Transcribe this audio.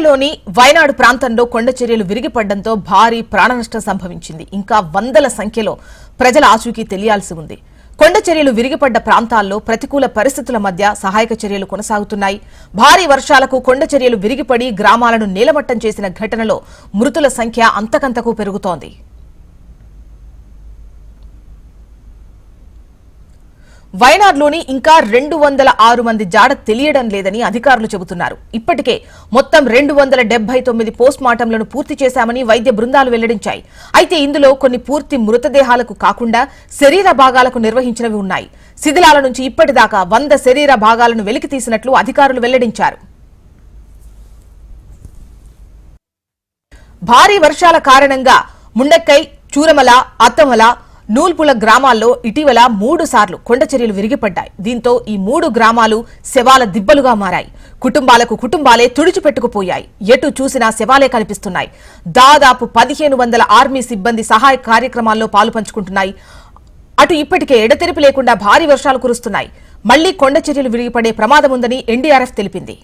కేరళలోని వయనాడు ప్రాంతంలో కొండ చర్యలు విరిగిపడడంతో భారీ ప్రాణనష్టం సంభవించింది. ఇంకా వందల సంఖ్యలో ప్రజల ఆచూకీ తెలియాల్సి ఉంది. కొండ చర్యలు విరిగిపడ్డ ప్రాంతాల్లో ప్రతికూల పరిస్థితుల మధ్య సహాయక చర్యలు కొనసాగుతున్నాయి. భారీ వర్షాలకు కొండ చర్యలు విరిగిపడి గ్రామాలను నీలమట్టం చేసిన ఘటనలో మృతుల సంఖ్య అంతకంతకు పెరుగుతోంది. వయనాడ్లోని ఇంకా రెండు వందల ఆరు మంది జాడ తెలియడం లేదని అధికారులు చెబుతున్నారు. ఇప్పటికే మొత్తం రెండు వందల డెబ్బై తొమ్మిది పోస్ట్ మార్టంలను పూర్తి చేశామని వైద్య బృందాలు వెల్లడించాయి. అయితే ఇందులో కొన్ని పూర్తి మృతదేహాలకు కాకుండా శరీర భాగాలకు నిర్వహించినవి ఉన్నాయి. శిథిలాల నుంచి ఇప్పటిదాకా వంద శరీర భాగాలను వెలికి తీసినట్లు అధికారులు వెల్లడించారు. భారీ వర్షాల కారణంగా ముండక్కై చూరమల అత్తమల నూల్పుల గ్రామాల్లో ఇటీవల మూడు సార్లు కొండచర్యలు విరిగిపడ్డాయి. దీంతో ఈ మూడు గ్రామాలు శవాల దిబ్బలుగా మారాయి. కుటుంబాలకు కుటుంబాలే తుడిచిపెట్టుకుపోయాయి. ఎటు చూసినా శవాలే కనిపిస్తున్నాయి. దాదాపు పదిహేను వందల ఆర్మీ సిబ్బంది సహాయ కార్యక్రమాల్లో పాలు పంచుకుంటున్నాయి. అటు ఇప్పటికే ఎడతెరిపి లేకుండా భారీ వర్షాలు కురుస్తున్నాయి. మళ్ళీ కొండ చర్యలు విరిగిపడే ప్రమాదం ఉందని ఎన్డీఆర్ఎఫ్ తెలిపింది.